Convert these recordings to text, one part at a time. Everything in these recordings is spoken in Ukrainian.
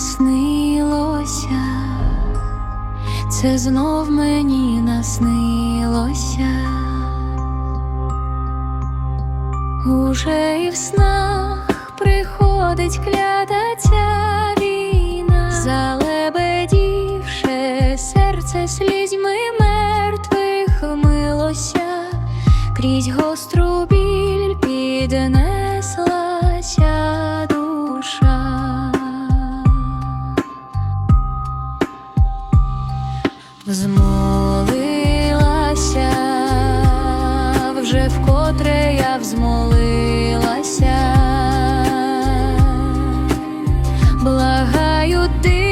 наснилося, це знов мені наснилося, уже і в снах приходить клята ця війна, залебедівше серце слізьми мертвих милося. Крізь гостру біль. Взмолилася, вже вкотре я взмолилася, благаю день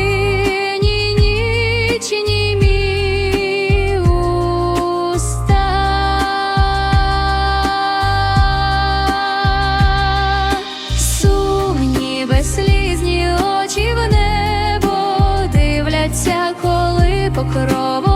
коли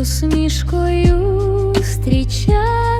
з усмішкою зустрічай.